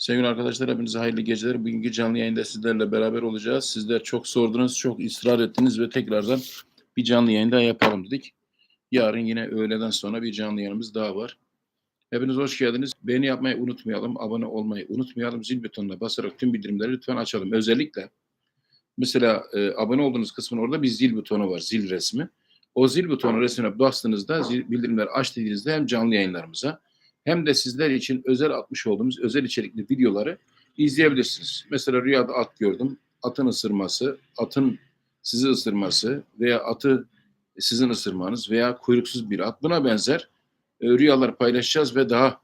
Sevgili arkadaşlar hepinize hayırlı geceler. Bugünkü canlı yayında sizlerle beraber olacağız. Sizler çok sordunuz, çok ısrar ettiniz ve tekrardan bir canlı yayında yapalım dedik. Yarın yine öğleden sonra bir canlı yayınımız daha var. Hepiniz hoş geldiniz. Beğeni yapmayı unutmayalım, abone olmayı unutmayalım. Zil butonuna basarak tüm bildirimleri lütfen açalım. Özellikle mesela e, abone olduğunuz kısmın orada bir zil butonu var, zil resmi. O zil butonu resmine bastığınızda, zil, bildirimleri aç dediğinizde hem canlı yayınlarımıza hem de sizler için özel atmış olduğumuz özel içerikli videoları izleyebilirsiniz. Mesela rüyada at gördüm. Atın ısırması, atın sizi ısırması veya atı sizin ısırmanız veya kuyruksuz bir at. Buna benzer e, rüyalar paylaşacağız ve daha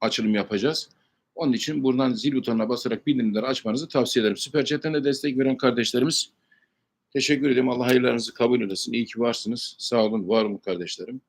açılım yapacağız. Onun için buradan zil butonuna basarak bildirimleri açmanızı tavsiye ederim. Süper Chat'ten de destek veren kardeşlerimiz teşekkür ederim. Allah hayırlarınızı kabul edesin. İyi ki varsınız. Sağ olun, var olun kardeşlerim.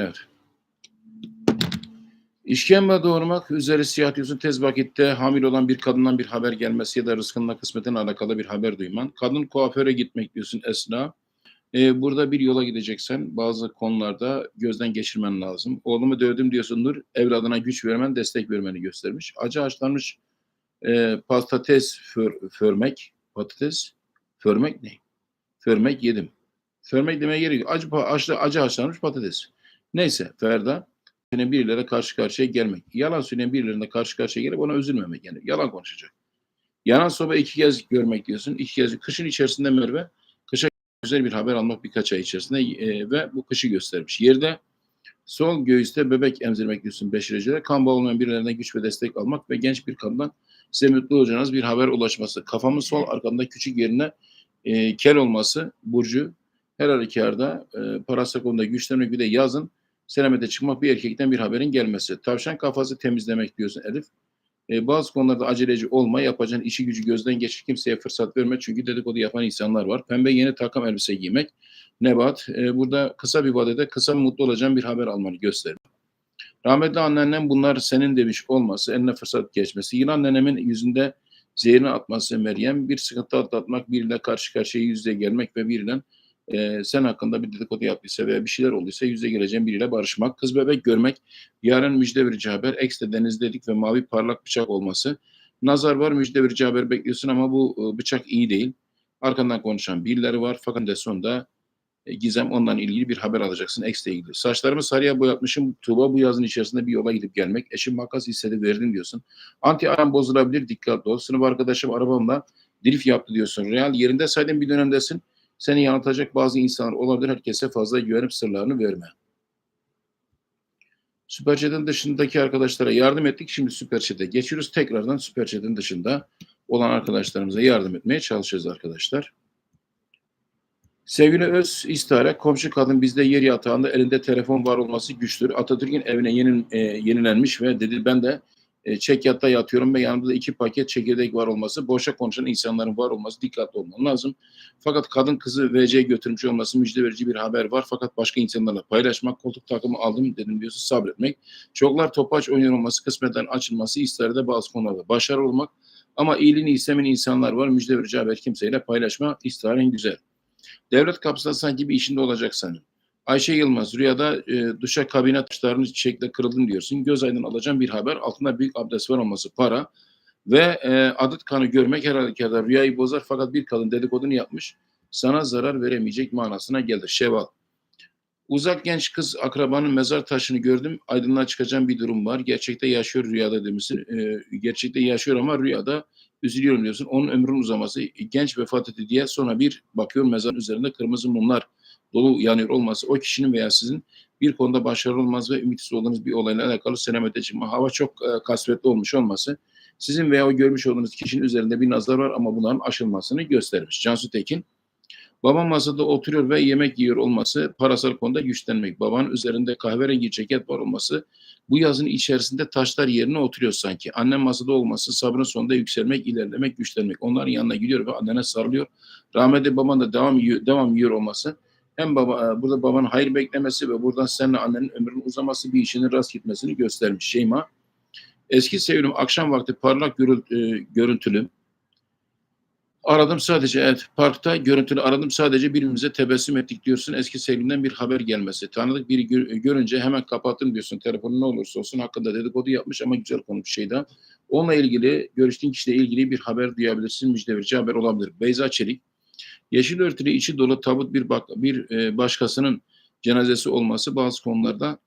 Evet. İşkembe doğurmak üzere siyah diyorsun tez vakitte hamile olan bir kadından bir haber gelmesi ya da rızkınla kısmetin alakalı bir haber duyman. Kadın kuaföre gitmek diyorsun Esna. Ee, burada bir yola gideceksen bazı konularda gözden geçirmen lazım. Oğlumu dövdüm diyorsun Nur, evladına güç vermen, destek vermeni göstermiş. Acı haşlanmış e, patates för, förmek, patates förmek ne? Förmek yedim. Förmek demeye gerek yok. Acı, acı, acı haşlanmış patates. Neyse Ferda söyleyen birileriyle karşı karşıya gelmek. Yalan söyleyen birilerine karşı karşıya gelip ona üzülmemek. Yani yalan konuşacak. Yanan soba iki kez görmek diyorsun. İki kez. Kışın içerisinde Merve kışa güzel bir haber almak birkaç ay içerisinde e, ve bu kışı göstermiş. Yerde sol göğüste bebek emzirmek diyorsun beş derecede. Kan bağı olmayan birilerinden güç ve destek almak ve genç bir kadından size mutlu olacağınız bir haber ulaşması. Kafamın sol arkamda küçük yerine e, kel olması Burcu her halükarda e, parasal konuda güçlenmek bir de yazın selamete çıkmak bir erkekten bir haberin gelmesi. Tavşan kafası temizlemek diyorsun Elif. E, bazı konularda aceleci olma, yapacağın işi gücü gözden geçir, kimseye fırsat verme çünkü dedikodu yapan insanlar var. Pembe yeni takım elbise giymek. Nebat, e, burada kısa bir vadede kısa mutlu olacağın bir haber almanı gösterir. Rahmetli anneannem bunlar senin demiş olması, eline fırsat geçmesi, yılan nenemin yüzünde zehrini atması Meryem, bir sıkıntı atlatmak, biriyle karşı karşıya yüzde gelmek ve biriyle e, sen hakkında bir dedikodu yaptıysa veya bir şeyler olduysa yüzde geleceğin biriyle barışmak, kız bebek görmek, yarın müjde verici haber, eks de denizdedik ve mavi parlak bıçak olması. Nazar var müjde verici haber bekliyorsun ama bu e, bıçak iyi değil. Arkandan konuşan birileri var fakat de sonunda e, Gizem ondan ilgili bir haber alacaksın ekstra ilgili. Saçlarımı sarıya boyatmışım. Tuğba bu yazın içerisinde bir yola gidip gelmek. Eşim makas istedi verdim diyorsun. Anti aram bozulabilir dikkatli ol. Sınıf arkadaşım arabamla drift yaptı diyorsun. Real yerinde saydığın bir dönemdesin. Seni yanıltacak bazı insanlar olabilir. Herkese fazla güvenip sırlarını verme. Süperchat'in dışındaki arkadaşlara yardım ettik. Şimdi Süperchat'e geçiyoruz. Tekrardan Süperchat'in dışında olan arkadaşlarımıza yardım etmeye çalışacağız arkadaşlar. Sevgili Öz İstihare, komşu kadın bizde yer yatağında elinde telefon var olması güçtür. Atatürk'ün evine yeni, e, yenilenmiş ve dedi ben de e, çek yatta yatıyorum ve yanımda iki paket çekirdek var olması, boşa konuşan insanların var olması dikkatli olman lazım. Fakat kadın kızı VC'ye götürmüş olması müjde verici bir haber var. Fakat başka insanlarla paylaşmak, koltuk takımı aldım dedim diyorsun sabretmek. Çoklar topaç oynuyor olması, kısmeten açılması, isteride bazı konularda başarılı olmak. Ama iyiliğini istemeyen insanlar var. Müjde verici haber kimseyle paylaşma istiharen güzel. Devlet kapısında sanki bir işinde olacak senin. Ayşe Yılmaz rüyada e, duşa kabine taşlarını çiçekle kırıldın diyorsun. Göz aydın alacağın bir haber. Altında büyük abdest var olması para. Ve e, adet kanı görmek her halükarda rüyayı bozar fakat bir kadın dedikodunu yapmış. Sana zarar veremeyecek manasına gelir. Şeval. Uzak genç kız akrabanın mezar taşını gördüm. Aydınlığa çıkacağım bir durum var. Gerçekte yaşıyor rüyada demişsin. E, gerçekte yaşıyor ama rüyada üzülüyorum diyorsun. Onun ömrünün uzaması genç vefat etti diye sonra bir bakıyorum mezarın üzerinde kırmızı mumlar dolu yanıyor olması o kişinin veya sizin bir konuda başarılı olmaz ve ümitsiz olduğunuz bir olayla alakalı selamete çıkma. Hava çok e, kasvetli olmuş olması sizin veya o görmüş olduğunuz kişinin üzerinde bir nazar var ama bunların aşılmasını göstermiş. Cansu Tekin Baban masada oturuyor ve yemek yiyor olması parasal konuda güçlenmek. Babanın üzerinde kahverengi ceket var olması bu yazın içerisinde taşlar yerine oturuyor sanki. Annem masada olması sabrın sonunda yükselmek, ilerlemek, güçlenmek. Onların yanına gidiyor ve annene sarılıyor. Rahmetli baban da devam yiyor, devam yiyor olması hem baba, e, burada babanın hayır beklemesi ve buradan seninle annenin ömrünün uzaması bir işinin rast gitmesini göstermiş Şeyma. Eski sevgilim akşam vakti parlak e, görüntülü. Aradım sadece evet parkta görüntülü aradım sadece birbirimize tebessüm ettik diyorsun. Eski sevgilinden bir haber gelmesi. Tanıdık biri gör- görünce hemen kapattım diyorsun. Telefonu ne olursa olsun hakkında dedikodu yapmış ama güzel konu bir şeyden. Onunla ilgili görüştüğün kişiyle ilgili bir haber duyabilirsin. Müjde verici haber olabilir. Beyza Çelik. Yeşil örtülü içi dolu tabut bir, bak, bir e, başkasının cenazesi olması bazı konularda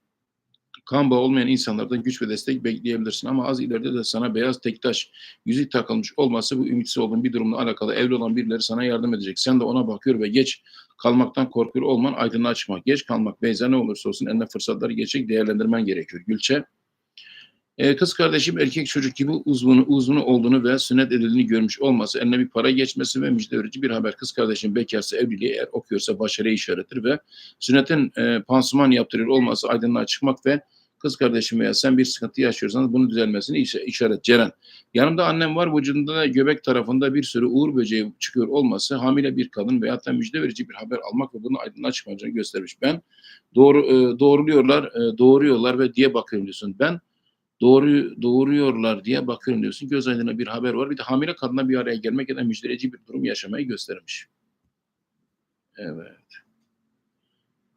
kan bağı olmayan insanlardan güç ve destek bekleyebilirsin. Ama az ileride de sana beyaz tektaş yüzük takılmış olması bu ümitsiz olduğun bir durumla alakalı evli olan birileri sana yardım edecek. Sen de ona bakıyor ve geç kalmaktan korkuyor olman aydınlığa çıkmak. Geç kalmak Beyza ne olursa olsun eline fırsatları geçecek değerlendirmen gerekiyor. Gülçe ee, kız kardeşim erkek çocuk gibi uzvunu, uzvunu olduğunu ve sünnet edildiğini görmüş olması, eline bir para geçmesi ve müjde verici bir haber. Kız kardeşim bekarsa evliliği eğer okuyorsa başarı işarettir ve sünnetin e, pansuman yaptırıyor olması aydınlığa çıkmak ve kız kardeşim veya sen bir sıkıntı yaşıyorsanız bunun düzelmesini iş- işaret. Ceren. Yanımda annem var vücudunda da göbek tarafında bir sürü uğur böceği çıkıyor olması hamile bir kadın veyahut da müjde verici bir haber almak ve bunun aydınlığa çıkmayacağını göstermiş. Ben doğru e, doğruluyorlar, e, doğuruyorlar ve diye bakıyorum diyorsun. Ben doğru doğuruyorlar diye bakıyorum diyorsun. Göz aydınlığı bir haber var. Bir de hamile kadına bir araya gelmek ya da bir durum yaşamayı göstermiş. Evet.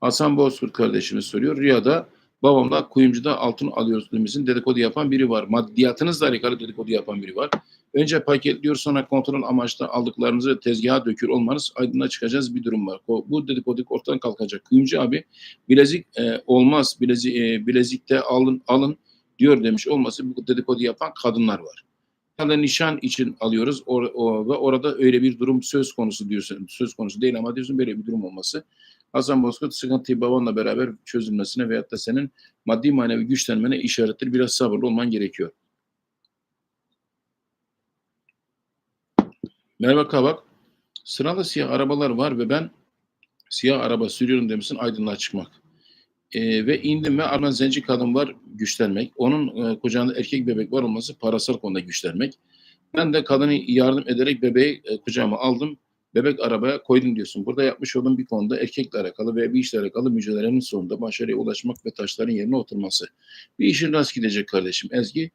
Hasan Bozkurt kardeşimiz soruyor. Rüyada babamla kuyumcuda altın alıyoruz demizin dedikodu yapan biri var. Maddiyatınızla alakalı dedikodu yapan biri var. Önce paketliyor sonra kontrol amaçlı aldıklarınızı tezgaha dökür olmanız aydınlığa çıkacağız bir durum var. Bu dedikodu ortadan kalkacak. Kuyumcu abi bilezik e, olmaz. Bilezik, e, bilezikte alın alın diyor demiş olması bu dedikodu yapan kadınlar var. Ya nişan için alıyoruz or, o, ve orada öyle bir durum söz konusu diyorsun. Söz konusu değil ama diyorsun böyle bir durum olması. Hasan Bozkurt sıkıntıyı babanla beraber çözülmesine veyahut da senin maddi manevi güçlenmene işarettir. Biraz sabırlı olman gerekiyor. Merhaba Kavak. Sıralı siyah arabalar var ve ben siyah araba sürüyorum demişsin aydınlığa çıkmak. Ee, ve indim ve ardından zenci kadın var güçlenmek. Onun e, kucağında erkek bebek var olması parasal konuda güçlenmek. Ben de kadını yardım ederek bebeği e, kucağıma aldım. Bebek arabaya koydum diyorsun. Burada yapmış olduğum bir konuda erkekle alakalı veya bir işle alakalı mücadelelerin sonunda başarıya ulaşmak ve taşların yerine oturması. Bir işin rast gidecek kardeşim. Ezgi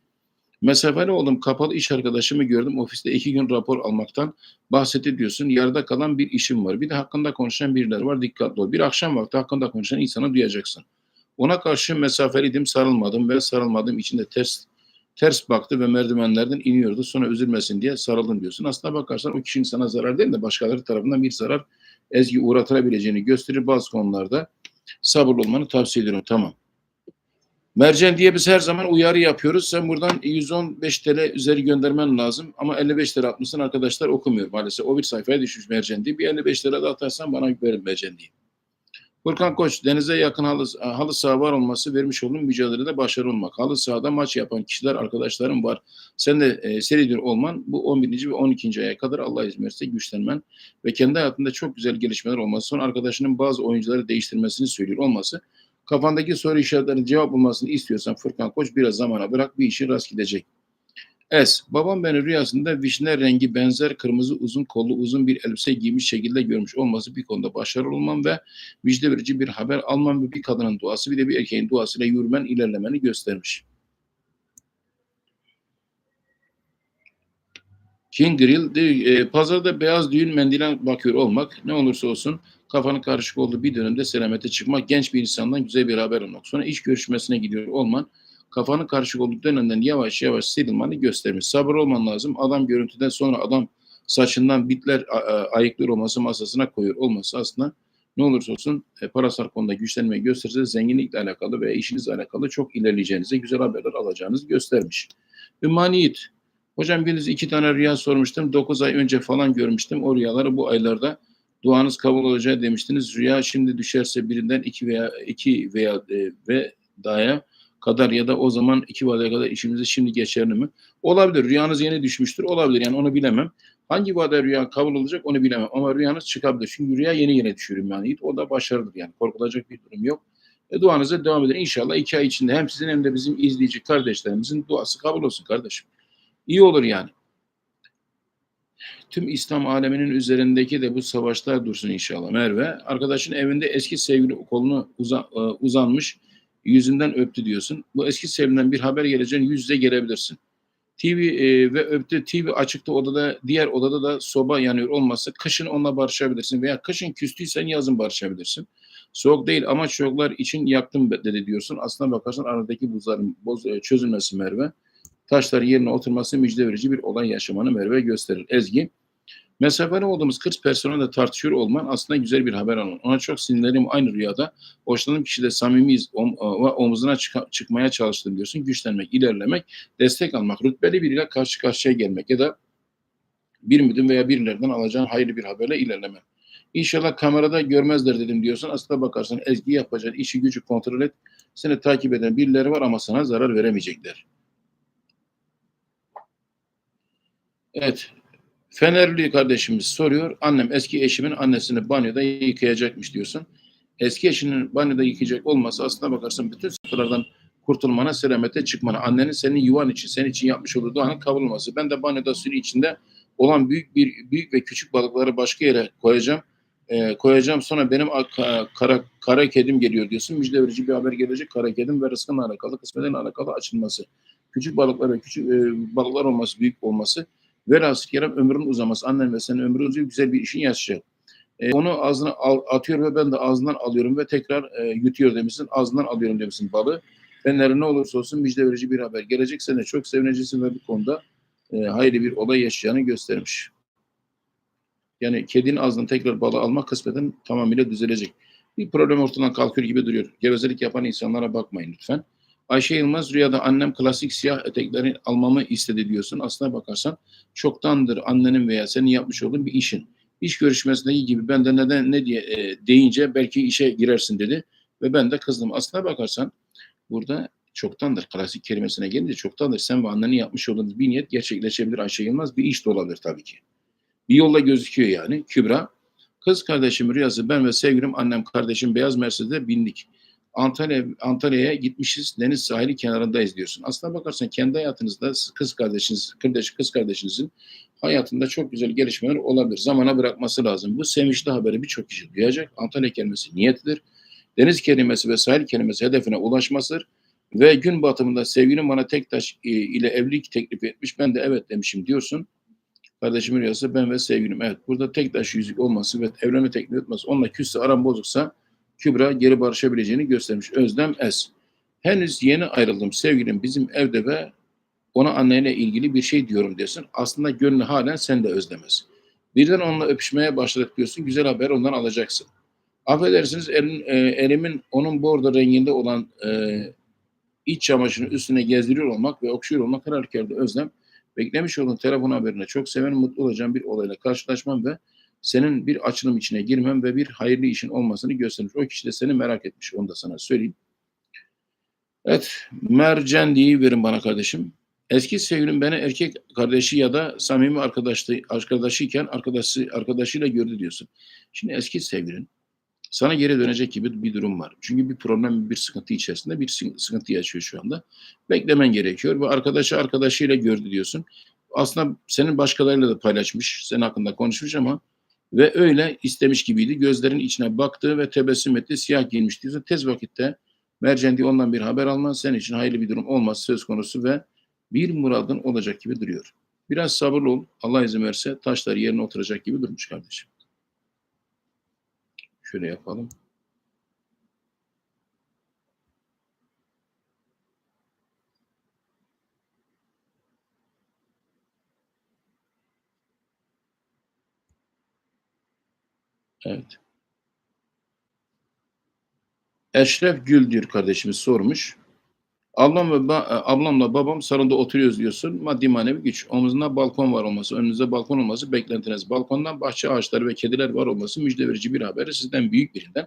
Mesafeli oldum. Kapalı iş arkadaşımı gördüm. Ofiste iki gün rapor almaktan bahsetti diyorsun. Yarıda kalan bir işim var. Bir de hakkında konuşan biriler var. Dikkatli ol. Bir akşam vakti hakkında konuşan insanı duyacaksın. Ona karşı mesafeliydim, sarılmadım ve sarılmadığım için de ters ters baktı ve merdivenlerden iniyordu. Sonra üzülmesin diye sarıldım diyorsun. Aslına bakarsan o kişinin sana zarar değil de başkaları tarafından bir zarar ezgi uğratılabileceğini gösterir bazı konularda. Sabırlı olmanı tavsiye ediyorum. Tamam. Mercan diye biz her zaman uyarı yapıyoruz. Sen buradan 115 TL üzeri göndermen lazım. Ama 55 lira atmışsın arkadaşlar okumuyor maalesef. O bir sayfaya düşmüş Mercan diye. Bir 55 lira da atarsan bana verin Mercan diye. Furkan Koç, denize yakın halı, halı saha var olması vermiş olduğum mücadelede başarılı olmak. Halı sahada maç yapan kişiler, arkadaşlarım var. Sen de e, seridir olman bu 11. ve 12. aya kadar Allah izin verirse güçlenmen ve kendi hayatında çok güzel gelişmeler olması, sonra arkadaşının bazı oyuncuları değiştirmesini söylüyor olması kafandaki soru işaretlerinin cevap bulmasını istiyorsan Furkan Koç biraz zamana bırak bir işin rast gidecek. Es, babam beni rüyasında vişne rengi benzer kırmızı uzun kollu uzun bir elbise giymiş şekilde görmüş olması bir konuda başarılı olmam ve müjde verici bir haber almam ve bir kadının duası bir de bir erkeğin duasıyla yürümen ilerlemeni göstermiş. King Grill, e, pazarda beyaz düğün mendile bakıyor olmak ne olursa olsun kafanın karışık olduğu bir dönemde selamete çıkmak, genç bir insandan güzel bir haber almak. Sonra iş görüşmesine gidiyor olman, kafanın karışık olduğu dönemden yavaş yavaş sıyrılmanı göstermiş. Sabır olman lazım. Adam görüntüden sonra adam saçından bitler ayıklar olması masasına koyuyor olması aslında ne olursa olsun e, parasal konuda güçlenmeyi gösterirse zenginlikle alakalı veya işinizle alakalı çok ilerleyeceğinize, güzel haberler alacağınızı göstermiş. Ümmani Yiğit, Hocam biriniz iki tane rüya sormuştum. 9 ay önce falan görmüştüm. O rüyaları bu aylarda duanız kabul olacağı demiştiniz. Rüya şimdi düşerse birinden iki veya iki veya e, ve daya kadar ya da o zaman iki vadeye kadar işimizi şimdi geçerli mi? Olabilir. Rüyanız yeni düşmüştür. Olabilir. Yani onu bilemem. Hangi vade rüya kabul olacak onu bilemem ama rüyanız çıkabilir. Çünkü rüya yeni yeni düşürüm yani. O da başarıdır yani. Korkulacak bir durum yok. E, duanıza devam edin. İnşallah iki ay içinde hem sizin hem de bizim izleyici kardeşlerimizin duası kabul olsun kardeşim. İyi olur yani. Tüm İslam aleminin üzerindeki de bu savaşlar dursun inşallah Merve. Arkadaşın evinde eski sevgili kolunu uza- e, uzanmış yüzünden öptü diyorsun. Bu eski sevgilinden bir haber geleceğin yüz yüze gelebilirsin. TV e, ve öptü TV açıkta odada diğer odada da soba yanıyor olmazsa kışın onunla barışabilirsin veya kışın küstüysen yazın barışabilirsin. Soğuk değil ama çocuklar için yaktım dedi diyorsun. Aslına bakarsan aradaki buzların boz, e, çözülmesi Merve. Taşların yerine oturması müjde verici bir olay yaşamanı Merve gösterir. Ezgi. Mesafeli olduğumuz kız personelle tartışıyor olman aslında güzel bir haber alın. Ona çok sinirlerim aynı rüyada. Hoşlandığım kişide samimiyiz om, ve omuzuna çıka- çıkmaya çalıştım diyorsun. Güçlenmek, ilerlemek, destek almak, rütbeli biriyle karşı karşıya gelmek ya da bir müdür veya birilerden alacağın hayırlı bir haberle ilerleme. İnşallah kamerada görmezler dedim diyorsun. Aslına bakarsan Ezgi yapacağın işi gücü kontrol et. Seni takip eden birileri var ama sana zarar veremeyecekler. Evet. Fenerli kardeşimiz soruyor. Annem eski eşimin annesini banyoda yıkayacakmış diyorsun. Eski eşinin banyoda yıkayacak olması aslına bakarsan bütün sıkıntılardan kurtulmana, selamete çıkmana, annenin senin yuvan için, senin için yapmış olduğu duanın kabul olması. Ben de banyoda suyun içinde olan büyük bir büyük ve küçük balıkları başka yere koyacağım. Ee, koyacağım sonra benim ak- kara, kara kedim geliyor diyorsun. Müjde verici bir haber gelecek. Kara kedim ve rızkınla alakalı, kısmetle alakalı açılması. Küçük balıklar ve küçük e, balıklar olması, büyük olması. Velhasıl kelam ömrün uzaması. Annen ve senin ömrün uzuyor. Güzel bir işin yaşayacak. E, onu ağzına al, atıyor ve ben de ağzından alıyorum ve tekrar e, yutuyor demişsin. Ağzından alıyorum demişsin balığı. Fenleri ne olursa olsun müjde verici bir haber gelecek. Sen de çok sevineceksin ve bu konuda e, hayırlı bir olay yaşayacağını göstermiş. Yani kedinin ağzından tekrar balığı almak kısmeten tamamıyla düzelecek. Bir problem ortadan kalkıyor gibi duruyor. Gevezelik yapan insanlara bakmayın lütfen. Ayşe Yılmaz rüyada annem klasik siyah etekleri almamı istedi diyorsun. Aslına bakarsan çoktandır annenin veya senin yapmış olduğun bir işin. İş görüşmesindeki gibi ben de neden ne diye e, deyince belki işe girersin dedi. Ve ben de kızdım. Aslına bakarsan burada çoktandır klasik kelimesine gelince çoktandır sen ve annenin yapmış olduğunuz bir niyet gerçekleşebilir Ayşe Yılmaz. Bir iş de olabilir tabii ki. Bir yolla gözüküyor yani. Kübra, kız kardeşim Rüyası, ben ve sevgilim annem kardeşim Beyaz Mercedes'e bindik. Antalya Antalya'ya gitmişiz. Deniz sahili kenarındayız diyorsun. Aslına bakarsan kendi hayatınızda kız kardeşiniz, kardeş kız kardeşinizin hayatında çok güzel gelişmeler olabilir. Zamana bırakması lazım. Bu sevinçli haberi birçok kişi duyacak. Antalya kelimesi niyetidir. Deniz kelimesi ve sahil kelimesi hedefine ulaşmasıdır. Ve gün batımında sevgilim bana tek taş e, ile evlilik teklif etmiş. Ben de evet demişim diyorsun. Kardeşim rüyası ben ve sevgilim. Evet burada tek taş yüzük olması ve evlenme teklif etmesi onunla küsse aram bozuksa Kübra geri barışabileceğini göstermiş. Özlem Es. Henüz yeni ayrıldım sevgilim bizim evde ve ona anneyle ilgili bir şey diyorum diyorsun. Aslında gönlü halen sen de özlemez. Birden onunla öpüşmeye başladık diyorsun. Güzel haber ondan alacaksın. Affedersiniz elin, e, elimin onun bordo renginde olan e, iç çamaşırını üstüne gezdiriyor olmak ve okşuyor olmak her halükarda özlem. Beklemiş olduğun telefon haberine çok seven, mutlu olacağım bir olayla karşılaşmam ve senin bir açılım içine girmem ve bir hayırlı işin olmasını göstermiş. O kişi de seni merak etmiş. Onu da sana söyleyeyim. Evet. Mercan diye verin bana kardeşim. Eski sevgilim beni erkek kardeşi ya da samimi arkadaşı, arkadaşıyken arkadaşı, arkadaşıyla gördü diyorsun. Şimdi eski sevgilin sana geri dönecek gibi bir durum var. Çünkü bir problem, bir sıkıntı içerisinde bir sıkıntı yaşıyor şu anda. Beklemen gerekiyor ve arkadaşı arkadaşıyla gördü diyorsun. Aslında senin başkalarıyla da paylaşmış, senin hakkında konuşmuş ama ve öyle istemiş gibiydi. Gözlerin içine baktı ve tebessüm etti, siyah giymiş diyorsun. Tez vakitte Mercendi ondan bir haber alman senin için hayırlı bir durum olması söz konusu ve bir muradın olacak gibi duruyor. Biraz sabırlı ol. Allah izin verse taşlar yerine oturacak gibi durmuş kardeşim. Şöyle yapalım. Evet. Eşref Gül diyor kardeşimiz sormuş. Ablam ve ba- e, ablamla babam salonda oturuyoruz diyorsun. Maddi manevi güç. Omuzunda balkon var olması, önünüzde balkon olması beklentiniz. Balkondan bahçe ağaçları ve kediler var olması müjde verici bir haberi sizden büyük birinden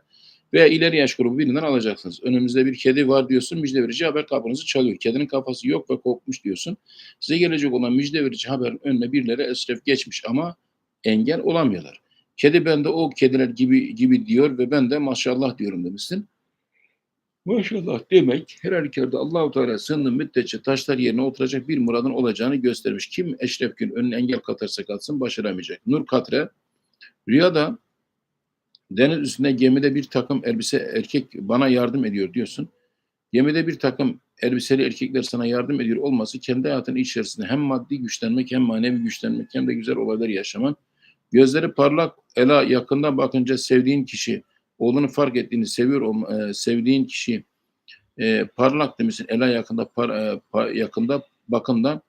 Veya ileri yaş grubu birinden alacaksınız. Önümüzde bir kedi var diyorsun, müjde verici haber kapınızı çalıyor. Kedinin kafası yok ve kopmuş diyorsun. Size gelecek olan müjde verici haberin önüne birileri esref geçmiş ama engel olamıyorlar. Kedi bende o kediler gibi gibi diyor ve ben de maşallah diyorum demişsin. Maşallah demek her halükarda Allahu Teala sınırlı müddetçe taşlar yerine oturacak bir muradın olacağını göstermiş. Kim eşref gün önüne engel katarsa katsın başaramayacak. Nur Katre rüyada deniz üstünde gemide bir takım elbise erkek bana yardım ediyor diyorsun. Gemide bir takım elbiseli erkekler sana yardım ediyor olması kendi hayatının içerisinde hem maddi güçlenmek hem manevi güçlenmek hem de güzel olaylar yaşaman. Gözleri parlak, ela yakından bakınca sevdiğin kişi, oğlunu fark ettiğini seviyor e, sevdiğin kişi e, parlak demişsin. Ela yakında par, e, pa- yakında bakımdan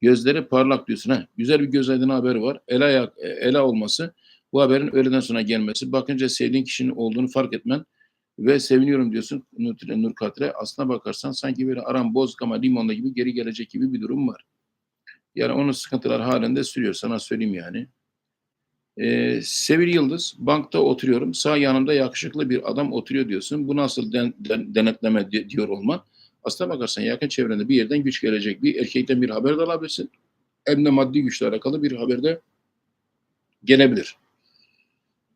gözleri parlak diyorsun. Ha, güzel bir göz aydınlığı haberi var. Ela e, Ela olması bu haberin öğleden sonra gelmesi. Bakınca sevdiğin kişinin olduğunu fark etmen ve seviniyorum diyorsun Nur, Nur Katre. Aslına bakarsan sanki böyle aram bozuk ama limonda gibi geri gelecek gibi bir durum var. Yani onun sıkıntılar halinde sürüyor. Sana söyleyeyim yani. Ee, Sevil Yıldız, bankta oturuyorum. Sağ yanımda yakışıklı bir adam oturuyor diyorsun. Bu nasıl den- den- denetleme di- diyor olman? Aslına bakarsan yakın çevrende bir yerden güç gelecek. Bir erkekten bir haber de alabilirsin. Hem de maddi güçle alakalı bir haber de gelebilir.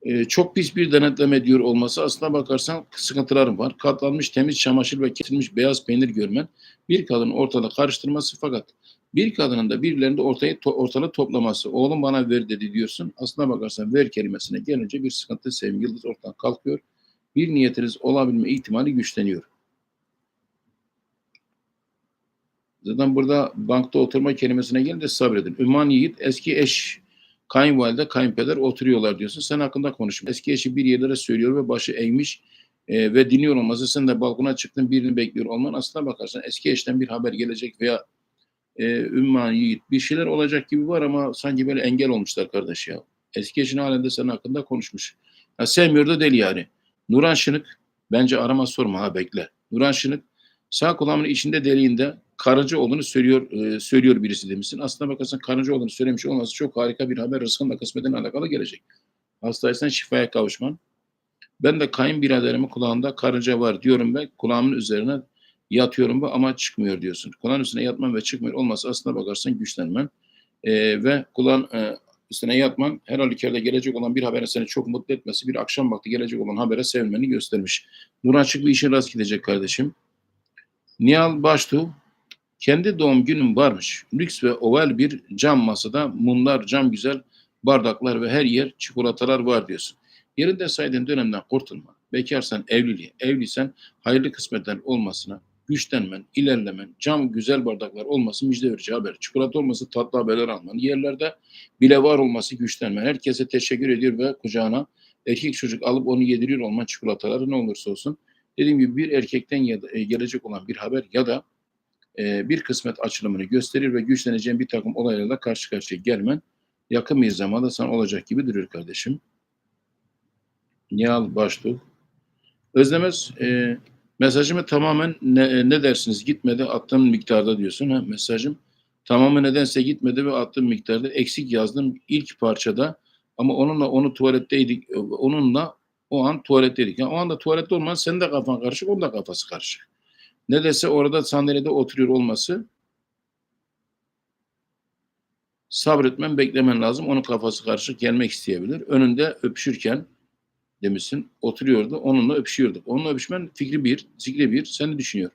Ee, çok pis bir denetleme diyor olması aslına bakarsan sıkıntılarım var. Katlanmış temiz çamaşır ve kesilmiş beyaz peynir görmen bir kadının ortada karıştırması fakat bir kadının da birilerinde ortaya to- ortalığı toplaması. Oğlum bana ver dedi diyorsun. Aslına bakarsan ver kelimesine gelince bir sıkıntı sevim yıldız ortadan kalkıyor. Bir niyetiniz olabilme ihtimali güçleniyor. Zaten burada bankta oturma kelimesine gelince sabredin. Ümman Yiğit eski eş kayınvalide, kayınpeder oturuyorlar diyorsun. Sen hakkında konuşma. Eski eşi bir yerlere söylüyor ve başı eğmiş e, ve dinliyor olması. Sen de balkona çıktın birini bekliyor olman. Aslına bakarsan eski eşten bir haber gelecek veya e, Ümman Yiğit bir şeyler olacak gibi var ama sanki böyle engel olmuşlar kardeş ya. Eski eşin halinde senin hakkında konuşmuş. Ha, sevmiyor da değil yani. Nuran Şınık bence arama sorma ha bekle. Nuran Şınık sağ kulağımın içinde deliğinde karınca olduğunu söylüyor e, söylüyor birisi demişsin. Aslına bakarsan karınca olduğunu söylemiş olması çok harika bir haber. Rızkınla kısmetin alakalı gelecek. Hastaysan şifaya kavuşman. Ben de kayınbiraderimin kulağında karınca var diyorum ve kulağımın üzerine yatıyorum bu ama çıkmıyor diyorsun. Kulağın üstüne yatman ve çıkmıyor olması aslına bakarsan güçlenmen e, ve kulağın e, üstüne yatman her halükarda gelecek olan bir habere seni çok mutlu etmesi bir akşam vakti gelecek olan habere sevinmeni göstermiş. Nur açık bir işin rast gidecek kardeşim. Nihal Baştuğ kendi doğum günüm varmış. Lüks ve oval bir cam masada mumlar, cam güzel bardaklar ve her yer çikolatalar var diyorsun. Yerinde saydığın dönemden kurtulma. Bekarsan evliliğe, evliysen hayırlı kısmetler olmasına, güçlenmen, ilerlemen, cam güzel bardaklar olması müjde verici haber. Çikolata olması tatlı haberler alman. Yerlerde bile var olması güçlenmen. Herkese teşekkür ediyor ve kucağına erkek çocuk alıp onu yediriyor olman çikolataları ne olursa olsun. Dediğim gibi bir erkekten ya da, e, gelecek olan bir haber ya da e, bir kısmet açılımını gösterir ve güçleneceğin bir takım olaylarla karşı karşıya gelmen yakın bir zamanda sana olacak gibi duruyor kardeşim. Nihal Baştuğ. Özlemez e, mesajımı tamamen ne, e, ne dersiniz gitmedi attığım miktarda diyorsun. Ha, mesajım tamamen nedense gitmedi ve attığım miktarda eksik yazdım ilk parçada ama onunla onu tuvaletteydik. e, Onunla o an tuvaletteydik. Yani o anda tuvalette olman senin de kafan karışık, onun da kafası karışık. Ne dese orada sandalyede oturuyor olması sabretmen, beklemen lazım. Onun kafası karışık gelmek isteyebilir. Önünde öpüşürken demişsin oturuyordu. Onunla öpüşüyorduk. Onunla öpüşmen fikri bir, zikri bir. Seni düşünüyor.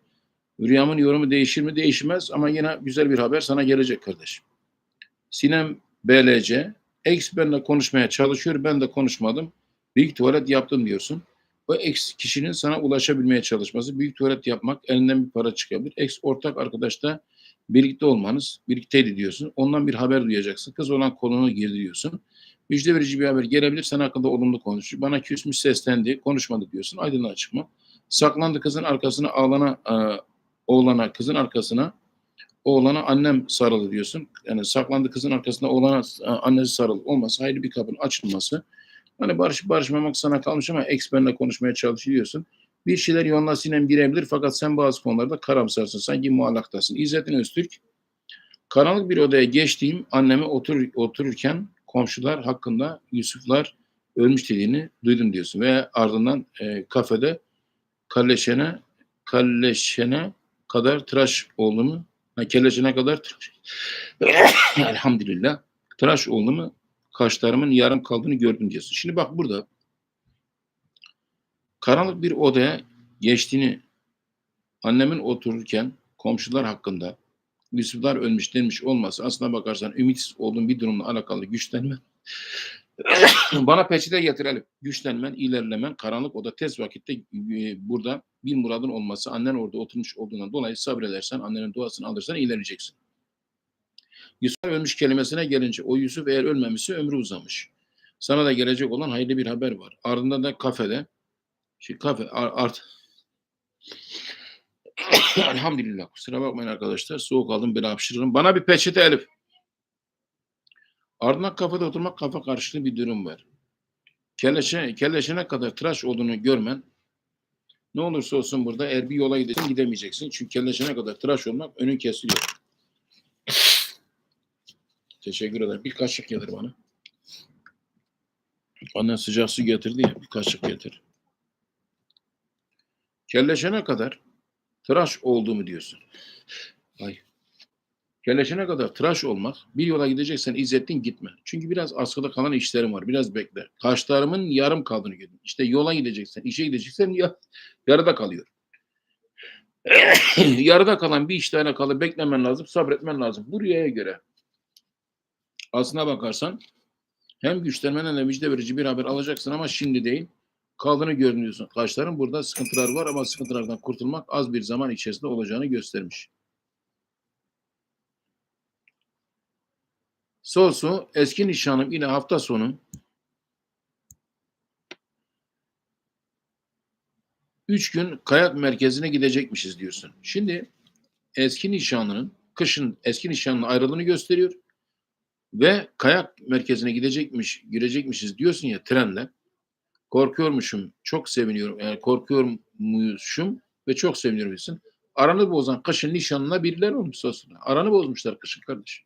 Rüyamın yorumu değişir mi? Değişmez ama yine güzel bir haber sana gelecek kardeşim. Sinem BLC ex benimle konuşmaya çalışıyor. Ben de konuşmadım. Büyük tuvalet yaptım diyorsun. O ex kişinin sana ulaşabilmeye çalışması, büyük tuvalet yapmak, elinden bir para çıkabilir. Ex ortak arkadaşta birlikte olmanız, birlikteydi diyorsun. Ondan bir haber duyacaksın. Kız olan kolunu girdi diyorsun. Müjde verici bir haber gelebilir. Sen hakkında olumlu konuşuyor. Bana küsmüş seslendi, konuşmadı diyorsun. Aydınlığa çıkma. Saklandı kızın arkasına ağlana, e, oğlana, kızın arkasına oğlana annem sarılı diyorsun. Yani saklandı kızın arkasında oğlana e, annesi sarılı olması, hayırlı bir kapının açılması. Hani barış barışmamak sana kalmış ama benimle konuşmaya çalışıyorsun. Bir şeyler yoluna sinem girebilir fakat sen bazı konularda karamsarsın. Sanki muallaktasın. İzzettin Öztürk, karanlık bir odaya geçtiğim anneme otur, otururken komşular hakkında Yusuflar ölmüş dediğini duydum diyorsun. Ve ardından e, kafede kalleşene kalleşene kadar tıraş oldu mu? Ha, kelleşene kadar tıraş. Elhamdülillah. Tıraş oldu mu? Kaşlarımın yarım kaldığını gördüm diyorsun. Şimdi bak burada karanlık bir odaya geçtiğini annemin otururken komşular hakkında Yusuflar ölmüş denmiş olması aslına bakarsan ümitsiz olduğun bir durumla alakalı güçlenme bana peçete getirelim. Güçlenmen, ilerlemen, karanlık oda tez vakitte e, burada bir muradın olması, annen orada oturmuş olduğundan dolayı sabredersen, annenin duasını alırsan ilerleyeceksin. Yusuf ölmüş kelimesine gelince o Yusuf eğer ölmemişse ömrü uzamış. Sana da gelecek olan hayırlı bir haber var. Ardından da kafede Şimdi kafe art Elhamdülillah. Kusura bakmayın arkadaşlar. Soğuk aldım bir hapşırırım. Bana bir peçete Elif. Ardından kafede oturmak kafa karşılığı bir durum var. Kelleşe, kelleşene kadar tıraş olduğunu görmen ne olursa olsun burada eğer bir yola gideceksin gidemeyeceksin. Çünkü kelleşene kadar tıraş olmak önün kesiliyor. Teşekkür ederim. Bir kaşık getir bana. Annen sıcak su getirdi ya. Bir kaşık getir. Kelleşene kadar tıraş olduğumu diyorsun. Ay. Kelleşene kadar tıraş olmak, bir yola gideceksen İzzettin gitme. Çünkü biraz askıda kalan işlerim var. Biraz bekle. Kaşlarımın yarım kaldığını gördüm. İşte yola gideceksen, işe gideceksen ya, yarıda kalıyor. yarıda kalan bir işle alakalı beklemen lazım, sabretmen lazım. Bu rüyaya göre. Aslına bakarsan hem güçlenmen hem de müjde verici bir haber alacaksın ama şimdi değil kaldığını görünüyorsun. Kaşların burada sıkıntılar var ama sıkıntılardan kurtulmak az bir zaman içerisinde olacağını göstermiş. Sosu eski nişanım yine hafta sonu üç gün kayak merkezine gidecekmişiz diyorsun. Şimdi eski nişanlının kışın eski nişanlının ayrılığını gösteriyor ve kayak merkezine gidecekmiş, girecekmişiz diyorsun ya trenle. Korkuyormuşum, çok seviniyorum. Yani korkuyormuşum ve çok seviniyorum diyorsun. Aranı bozan kışın nişanına birileri olmuş aslında. Aranı bozmuşlar kışın kardeş.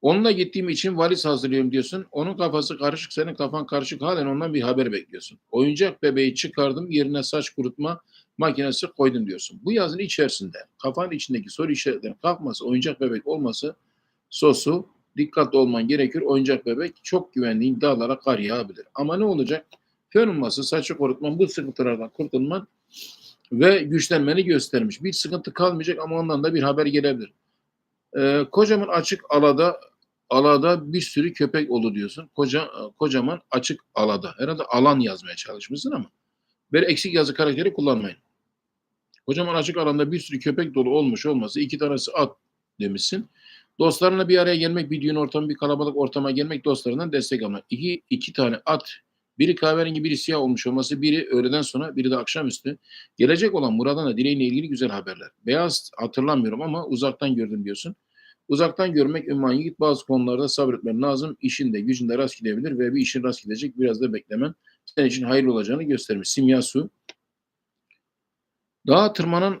Onunla gittiğim için valiz hazırlıyorum diyorsun. Onun kafası karışık, senin kafan karışık. Halen ondan bir haber bekliyorsun. Oyuncak bebeği çıkardım, yerine saç kurutma makinesi koydum diyorsun. Bu yazın içerisinde kafanın içindeki soru işaretlerinin kalkması, oyuncak bebek olması sosu dikkatli olman gerekir. Oyuncak bebek çok güvendiğin dağlara kar yağabilir. Ama ne olacak? Fön olması, saçı kurutman, bu sıkıntılardan kurtulman ve güçlenmeni göstermiş. Bir sıkıntı kalmayacak ama ondan da bir haber gelebilir. Ee, kocaman açık alada alada bir sürü köpek olur diyorsun. Koca, kocaman açık alada. Herhalde alan yazmaya çalışmışsın ama böyle eksik yazı karakteri kullanmayın. Kocaman açık alanda bir sürü köpek dolu olmuş olması iki tanesi at demişsin. Dostlarına bir araya gelmek, bir düğün ortamı, bir kalabalık ortama gelmek, dostlarından destek almak. İki, iki tane at, biri kahverengi, biri siyah olmuş olması, biri öğleden sonra, biri de akşamüstü. Gelecek olan Murat'ın da dileğiyle ilgili güzel haberler. Beyaz hatırlamıyorum ama uzaktan gördüm diyorsun. Uzaktan görmek ümman yiğit bazı konularda sabretmen lazım. İşinde, gücünde rast gidebilir ve bir işin rast gidecek. Biraz da beklemen senin için hayırlı olacağını göstermiş. Simya Su. Dağa tırmanan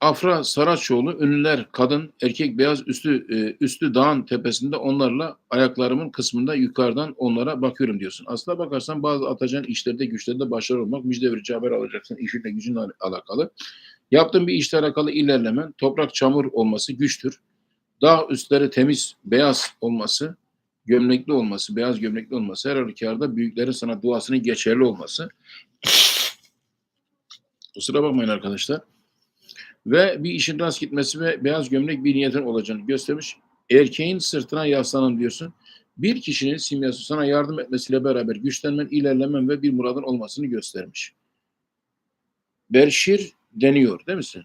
Afra Saraçoğlu ünlüler kadın erkek beyaz üstü e, üstü dağın tepesinde onlarla ayaklarımın kısmında yukarıdan onlara bakıyorum diyorsun. Aslına bakarsan bazı atacağın işlerde güçlerde başarılı olmak müjde verici haber alacaksın işinle gücünle alakalı. Yaptığın bir işle alakalı ilerlemen toprak çamur olması güçtür. Dağ üstleri temiz beyaz olması gömlekli olması, beyaz gömlekli olması, her halükarda büyüklerin sana duasının geçerli olması. Kusura bakmayın arkadaşlar ve bir işin rast gitmesi ve beyaz gömlek bir niyetin olacağını göstermiş. Erkeğin sırtına yaslanın diyorsun. Bir kişinin simyası sana yardım etmesiyle beraber güçlenmen, ilerlemen ve bir muradın olmasını göstermiş. Berşir deniyor değil misin?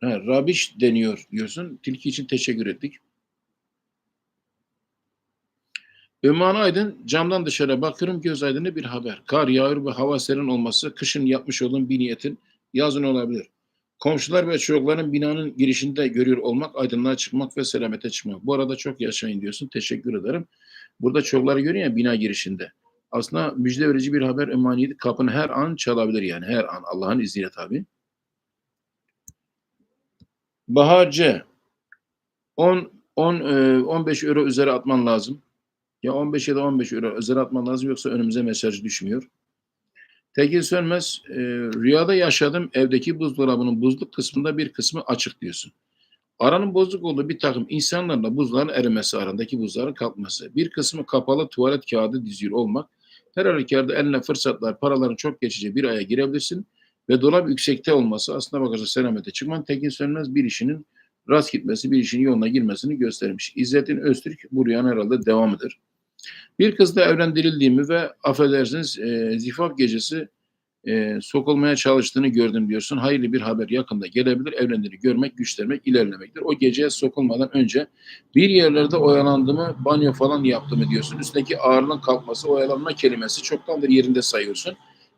Ha, Rabiş deniyor diyorsun. Tilki için teşekkür ettik. Ümmü Aydın camdan dışarı bakıyorum göz aydınlı bir haber. Kar yağıyor ve hava serin olması kışın yapmış olduğun bir niyetin yazın olabilir. Komşular ve çocukların binanın girişinde görüyor olmak, aydınlığa çıkmak ve selamete çıkmak. Bu arada çok yaşayın diyorsun. Teşekkür ederim. Burada çocukları görüyor ya bina girişinde. Aslında müjde verici bir haber emaniyeti kapını her an çalabilir yani. Her an Allah'ın izniyle tabi. Bahar C. 10, 10, 15 euro üzeri atman lazım. Ya 15 ya da 15 euro özel atman lazım yoksa önümüze mesaj düşmüyor. Tekin Sönmez, e, rüyada yaşadım evdeki buzdolabının buzluk kısmında bir kısmı açık diyorsun. Aranın bozuk olduğu bir takım insanlarla buzların erimesi arasındaki buzların kalkması. Bir kısmı kapalı tuvalet kağıdı diziyor olmak. Her halükarda eline fırsatlar, paraların çok geçici bir aya girebilirsin. Ve dolap yüksekte olması aslında bakarsa selamete çıkman Tekin Sönmez bir işinin rast gitmesi, bir işin yoluna girmesini göstermiş. İzzettin Öztürk bu rüyanın herhalde devamıdır. Bir kızla evlendirildiğimi ve affedersiniz e, zifaf gecesi e, sokulmaya çalıştığını gördüm diyorsun. Hayırlı bir haber yakında gelebilir. Evlendiğini görmek, güçlenmek, ilerlemektir. O geceye sokulmadan önce bir yerlerde oyalandığımı, banyo falan yaptığımı diyorsun. Üstündeki ağırlığın kalkması, oyalanma kelimesi çoktandır yerinde sayıyorsun.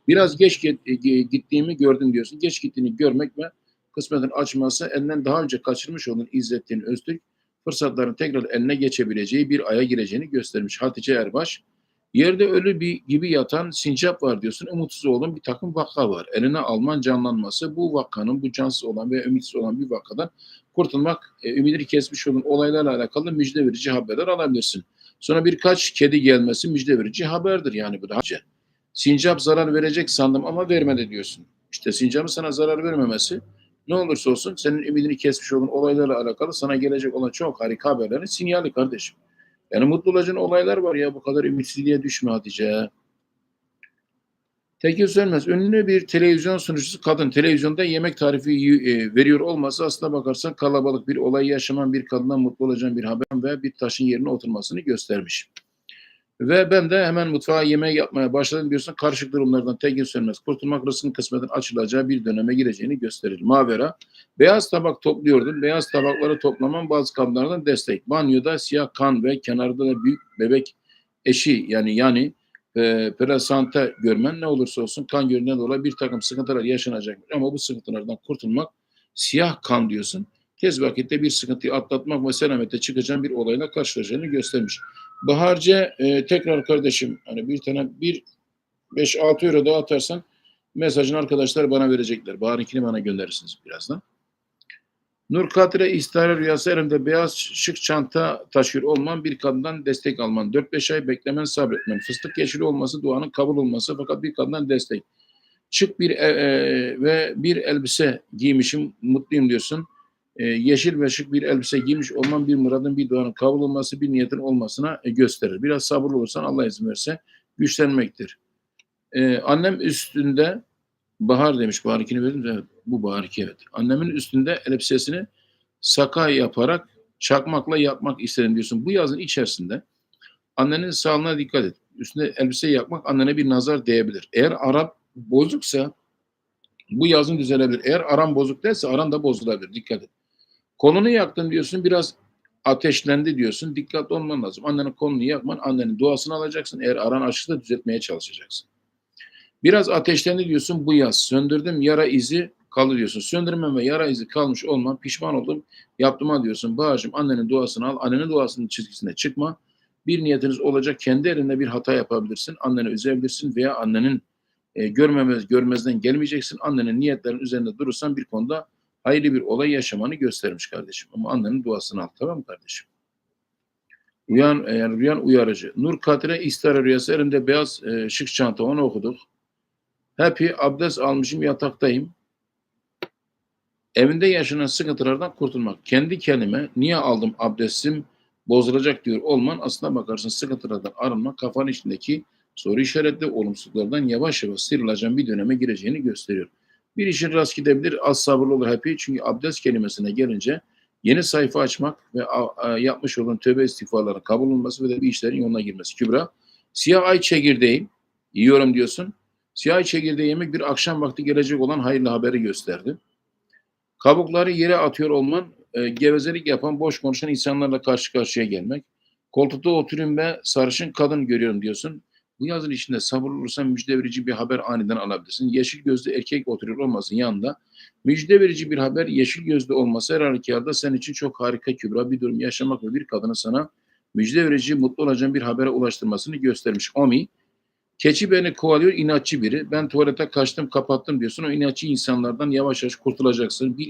Biraz geç e, gittiğimi gördüm diyorsun. Geç gittiğini görmek ve kısmetin açması elinden daha önce kaçırmış olan İzzettin Öztürk fırsatların tekrar eline geçebileceği bir aya gireceğini göstermiş. Hatice Erbaş, yerde ölü bir gibi yatan sincap var diyorsun. Umutsuz olan bir takım vaka var. Eline alman canlanması bu vakanın, bu cansız olan ve ümitsiz olan bir vakadan kurtulmak, e, ümidini kesmiş olan olaylarla alakalı müjde verici haberler alabilirsin. Sonra birkaç kedi gelmesi müjde verici haberdir yani bu da. Sincap zarar verecek sandım ama vermedi diyorsun. İşte sincapın sana zarar vermemesi ne olursa olsun senin ümidini kesmiş olan olaylarla alakalı sana gelecek olan çok harika haberlerin sinyali kardeşim. Yani mutlu olacağın olaylar var ya bu kadar ümitsizliğe düşme Hatice. Tekin Sönmez, ünlü bir televizyon sunucusu kadın televizyonda yemek tarifi e, veriyor olması aslına bakarsan kalabalık bir olay yaşaman bir kadından mutlu olacağın bir haber ve bir taşın yerine oturmasını göstermiş. Ve ben de hemen mutfağa yemeği yapmaya başladım diyorsun. Karışık durumlardan tekin sönmez. Kurtulmak rızkın kısmetin açılacağı bir döneme gireceğini gösterir. Mavera. Beyaz tabak topluyordun. Beyaz tabakları toplaman bazı kablardan destek. Banyoda siyah kan ve kenarda da büyük bebek eşi yani yani e, plasanta görmen ne olursa olsun kan görünen dolayı bir takım sıkıntılar yaşanacak. Ama bu sıkıntılardan kurtulmak siyah kan diyorsun. Tez vakitte bir sıkıntıyı atlatmak ve selamette çıkacağın bir olayla karşılaşacağını göstermiş. Baharce e, tekrar kardeşim hani bir tane bir 5-6 euro daha atarsan mesajını arkadaşlar bana verecekler. Bahar'ınkini bana gönderirsiniz birazdan. Nur Katire istihare rüyası elimde beyaz şık çanta taşıyor olman bir kadından destek alman. 4-5 ay beklemen sabretmen. Fıstık yeşili olması duanın kabul olması fakat bir kadından destek. Şık bir e, e, ve bir elbise giymişim mutluyum diyorsun e, yeşil ve şık bir elbise giymiş olman bir muradın bir duanın kabul olması bir niyetin olmasına e, gösterir. Biraz sabırlı olursan Allah izin verirse güçlenmektir. E, annem üstünde bahar demiş bahar ikini verdim evet, bu bahar evet. Annemin üstünde elbisesini saka yaparak çakmakla yapmak istedim diyorsun. Bu yazın içerisinde annenin sağlığına dikkat et. Üstünde elbise yakmak annene bir nazar değebilir. Eğer Arap bozuksa bu yazın düzelebilir. Eğer aran bozuk değilse aran da bozulabilir. Dikkat et. Kolunu yaktın diyorsun biraz ateşlendi diyorsun. Dikkatli olman lazım. Annenin kolunu yakman annenin duasını alacaksın. Eğer aran açıksa düzeltmeye çalışacaksın. Biraz ateşlendi diyorsun bu yaz. Söndürdüm yara izi kalır diyorsun. Söndürmem ve yara izi kalmış olman pişman oldum. Yaptığıma diyorsun. Bağcım annenin duasını al. Annenin duasının çizgisine çıkma. Bir niyetiniz olacak. Kendi elinde bir hata yapabilirsin. Anneni üzebilirsin veya annenin e, görmemez, görmezden gelmeyeceksin. Annenin niyetlerin üzerinde durursan bir konuda hayırlı bir olay yaşamanı göstermiş kardeşim. Ama annenin duasını al tamam mı kardeşim? Uyan, yani rüyan uyarıcı. Nur Katire istihara rüyası elimde beyaz e, şık çanta onu okuduk. Happy abdest almışım yataktayım. Evinde yaşanan sıkıntılardan kurtulmak. Kendi kendime niye aldım abdestim bozulacak diyor olman aslına bakarsın sıkıntılardan arınmak kafanın içindeki soru işaretli olumsuzluklardan yavaş yavaş sıyrılacağın bir döneme gireceğini gösteriyor. Bir işin rast gidebilir, az sabırlı olur happy. Çünkü abdest kelimesine gelince yeni sayfa açmak ve yapmış olan tövbe istiğfarların kabul olması ve de bir işlerin yoluna girmesi. Kübra, siyah ay çekirdeği yiyorum diyorsun. Siyah ay çekirdeği yemek bir akşam vakti gelecek olan hayırlı haberi gösterdi. Kabukları yere atıyor olman, e, gevezelik yapan, boş konuşan insanlarla karşı karşıya gelmek. Koltukta oturayım ve sarışın kadın görüyorum diyorsun. Bu yazın içinde sabırlı olursan müjde verici bir haber aniden alabilirsin. Yeşil gözlü erkek oturuyor olmasın yanında. Müjde verici bir haber yeşil gözlü olması her halükarda senin için çok harika kübra bir durum yaşamak ve bir kadını sana müjde verici mutlu olacağın bir habere ulaştırmasını göstermiş. Omi, keçi beni kovalıyor inatçı biri. Ben tuvalete kaçtım kapattım diyorsun. O inatçı insanlardan yavaş yavaş kurtulacaksın. Bir